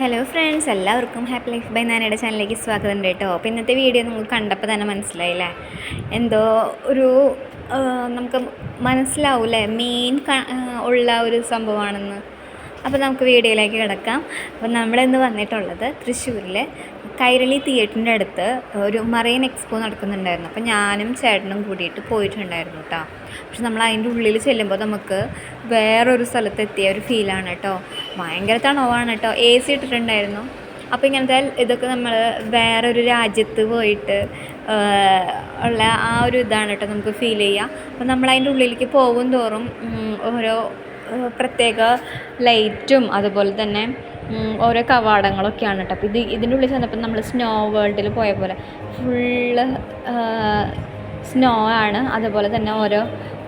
Hello friends എല്ലാവർക്കും happy life by നാനയുടെ ചാനലിലേക്ക് സ്വാഗതം കേട്ടോ. അപ്പോൾ ഇന്നത്തെ വീഡിയോ നിങ്ങൾ കണ്ടപ്പോൾ തന്നെ മനസ്സിലായില്ലേ? എന്തോ ഒരു നമുക്ക് മനസ്സിലാവൂലേ മെയിൻ ഉള്ള ഒരു സംഭവമാണെന്ന്. അപ്പോൾ നമുക്ക് വീഡിയോയിലേക്ക് കിടക്കാം. അപ്പോൾ നമ്മളിന്ന് വന്നിട്ടുള്ളത് തൃശ്ശൂരിലെ കൈരളി തിയേറ്ററിന്റെ അടുത്ത് ഒരു മറൈൻ എക്സ്പോ നടക്കുന്നുണ്ടായിരുന്നു. അപ്പോൾ ഞാനും ചേട്ടനും കൂടിയിട്ട് പോയിട്ടുണ്ടായിരുന്നു കേട്ടോ പക്ഷെ നമ്മൾ അതിന്റെ ഉള്ളിൽ ചെല്ലുമ്പോൾ നമുക്ക് വേറൊരു സ്ഥലത്തെത്തിയ ഒരു ഫീലാണ് കേട്ടോ ഭയങ്കര തണവാണ് കേട്ടോ എ സി ഇട്ടിട്ടുണ്ടായിരുന്നു. അപ്പോൾ ഇങ്ങനത്തെ ഇതൊക്കെ നമ്മൾ വേറൊരു രാജ്യത്ത് പോയിട്ട് ഉള്ള ആ ഒരു ഇതാണ് കേട്ടോ നമുക്ക് ഫീൽ ചെയ്യുക അപ്പോൾ നമ്മൾ അതിന്റെ ഉള്ളിലേക്ക് പോകും തോറും ഓരോ പ്രത്യേക ലൈറ്റും അതുപോലെ തന്നെ ഓരോ കവാടങ്ങളൊക്കെയാണ് കേട്ടോ അപ്പോൾ ഇത് ഇതിന്റെ ഉള്ളിൽ ചെന്നപ്പോൾ നമ്മൾ സ്നോ വേൾഡിൽ പോയ പോലെ ഫുള്ള് സ്നോ ആണ്. അതുപോലെ തന്നെ ഓരോ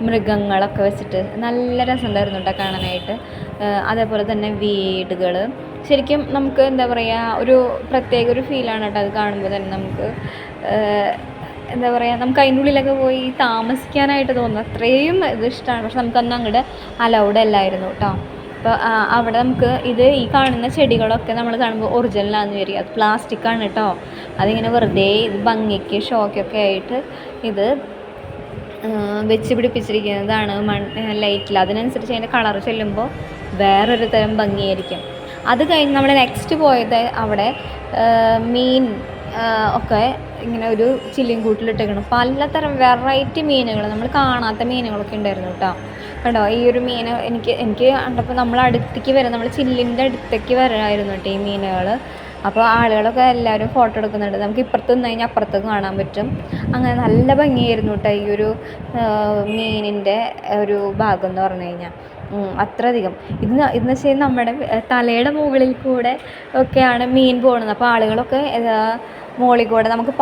മൃഗങ്ങളൊക്കെ വെച്ചിട്ട് നല്ല രസമുണ്ടായിരുന്നു കേട്ടോ കാണാനായിട്ട്. അതേപോലെ തന്നെ വീടുകൾ ശരിക്കും നമുക്ക് എന്താ പറയുക ഒരു പ്രത്യേക ഒരു ഫീലാണ് കേട്ടോ അത് കാണുമ്പോൾ തന്നെ നമുക്ക് എന്താ പറയുക നമുക്ക് അതിന്റെ ഉള്ളിലൊക്കെ പോയി താമസിക്കാനായിട്ട് തോന്നുന്നു. അത്രയും ഇത് ഇഷ്ടമാണ് പക്ഷെ നമുക്കന്ന് അങ്ങോട്ട് അലൗഡ് അല്ലായിരുന്നു കേട്ടോ. അപ്പോൾ അവിടെ നമുക്ക് ഇത് ഈ കാണുന്ന ചെടികളൊക്കെ നമ്മൾ കാണുമ്പോൾ ഒറിജിനലാണെന്ന് വരിക. അത് പ്ലാസ്റ്റിക് ആണ് കേട്ടോ. അതിങ്ങനെ വെറുതെ ഇത് ഭംഗിക്ക് ഷോക്കൊക്കെ ആയിട്ട് ഇത് വെച്ച് പിടിപ്പിച്ചിരിക്കുന്നതാണ് മൺ ലൈറ്റിൽ. അതിനനുസരിച്ച് അതിന്റെ കളർ ചെല്ലുമ്പോൾ വേറൊരു തരം ഭംഗിയായിരിക്കും. അത് കഴിഞ്ഞ് നമ്മൾ നെക്സ്റ്റ് പോയത് അവിടെ മീൻ ഒക്കെ ഇങ്ങനെ ഒരു ചില്ലിയും കൂട്ടിലിട്ടേക്കണം. പലതരം വെറൈറ്റി മീനുകൾ നമ്മൾ കാണാത്ത മീനുകളൊക്കെ ഉണ്ടായിരുന്നു കേട്ടോ കണ്ടോ? ഈ ഒരു മീൻ എനിക്ക് എനിക്ക് കണ്ടപ്പോൾ നമ്മൾ അടുത്തേക്ക് വരാം നമ്മൾ ചില്ലിന്റെ അടുത്തേക്ക് വരായിരുന്നു കേട്ടോ ഈ മീനുകൾ അപ്പോൾ ആളുകളൊക്കെ എല്ലാവരും ഫോട്ടോ എടുക്കുന്നുണ്ട്. നമുക്ക് ഇപ്പുറത്ത് നിന്ന് കഴിഞ്ഞാൽ അപ്പുറത്തേക്ക് കാണാൻ പറ്റും. അങ്ങനെ നല്ല ഭംഗിയായിരുന്നു കേട്ടോ ഈ ഒരു മീനിന്റെ ഒരു ഭാഗം എന്ന് പറഞ്ഞു കഴിഞ്ഞാൽ അത്രയധികം. ഇന്ന് ഇതെന്ന് വെച്ചാൽ നമ്മുടെ തലയുടെ മുകളിൽ കൂടെ ഒക്കെയാണ് മീൻ പോകുന്നത് അപ്പോൾ ആളുകളൊക്കെ മുകളിൽ കൂടെ നമുക്ക്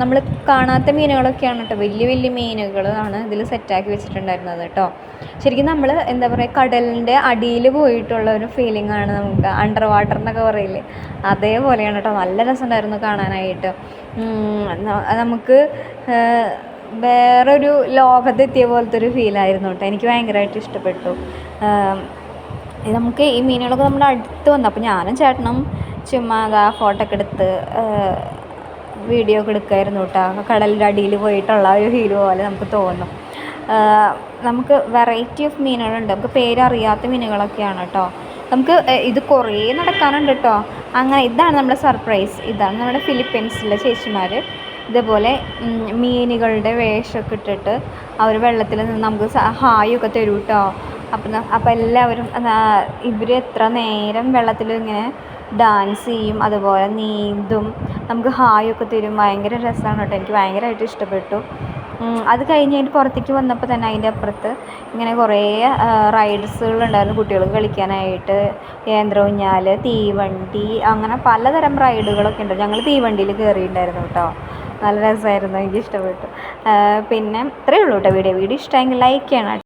നമ്മൾ കാണാത്ത മീനുകളൊക്കെയാണ് കേട്ടോ. വലിയ വലിയ മീനുകൾ ആണ് ഇതിൽ സെറ്റാക്കി വെച്ചിട്ടുണ്ടായിരുന്നത് കേട്ടോ. ശരിക്കും നമ്മൾ എന്താ പറയുക കടലിന്റെ അടിയിൽ പോയിട്ടുള്ള ഒരു ഫീലിംഗ് ആണ് നമുക്ക് അണ്ടർ വാട്ടർ എന്നൊക്കെ പറയില്ലേ? അതേപോലെയാണ് കേട്ടോ. നല്ല രസമുണ്ടായിരുന്നു കാണാനായിട്ട്. ഉം, ന- നമുക്ക് വേറൊരു ലോകത്തെത്തിയ പോലത്തെ ഒരു ഫീലായിരുന്നു കേട്ടോ. എനിക്ക് ഭയങ്കരമായിട്ട് ഇഷ്ടപ്പെട്ടു. നമുക്ക് ഈ മീനുകളൊക്കെ നമ്മുടെ അടുത്ത് വന്നു. അപ്പോൾ ഞാനും ചേട്ടനും ചുമ്മാ ഫോട്ടോ ഒക്കെ എടുത്ത് വീഡിയോ ഒക്കെ എടുക്കുമായിരുന്നു കേട്ടോ. കടലിന്റെ അടിയിൽ പോയിട്ടുള്ള ഒരു ഫീൽ പോലെ നമുക്ക് തോന്നും. നമുക്ക് വെറൈറ്റി ഓഫ് മീനുകളുണ്ട് നമുക്ക് പേരറിയാത്ത മീനുകളൊക്കെയാണ് കേട്ടോ. നമുക്ക് ഇത് കുറേ നടക്കാനുണ്ട് കേട്ടോ. അങ്ങനെ ഇതാണ് നമ്മുടെ സർപ്രൈസ് ഇതാണ് നമ്മുടെ ഫിലിപ്പീൻസിലെ ചേച്ചിമാർ ഇതേപോലെ മീനുകളുടെ വേഷമൊക്കെ ഇട്ടിട്ട് അവർ വെള്ളത്തിൽ നിന്ന് നമുക്ക് ഹായൊക്കെ തരും കേട്ടോ. അപ്പം അപ്പം എല്ലാവരും ഇവർ എത്ര നേരം വെള്ളത്തിൽ ഇങ്ങനെ ഡാൻസ് ചെയ്യും. അതുപോലെ നീന്തും. നമുക്ക് ഹായ് ഒക്കെ തരും. ഭയങ്കര രസമാണ് കേട്ടോ. എനിക്ക് ഭയങ്കരമായിട്ട് ഇഷ്ടപ്പെട്ടു. അത് കഴിഞ്ഞ് അതിന്റെ പുറത്തേക്ക് വന്നപ്പോൾ തന്നെ അതിന്റെ അപ്പുറത്ത് ഇങ്ങനെ കുറേ റൈഡ്സുകളുണ്ടായിരുന്നു കുട്ടികൾക്ക് കളിക്കാനായിട്ട്. യന്ത്രഊഞ്ഞാൽ തീവണ്ടി അങ്ങനെ പലതരം റൈഡുകളൊക്കെ ഉണ്ട്. ഞങ്ങൾ തീവണ്ടിയിൽ കയറിയിട്ടുണ്ടായിരുന്നു കേട്ടോ. നല്ല രസമായിരുന്നു. എനിക്ക് ഇഷ്ടപ്പെട്ടു. പിന്നെ ഇത്രയേ ഉള്ളൂ കേട്ടോ വീഡിയോ. വീഡിയോ ഇഷ്ടമെങ്കിൽ ലൈക്ക് ചെയ്യണം.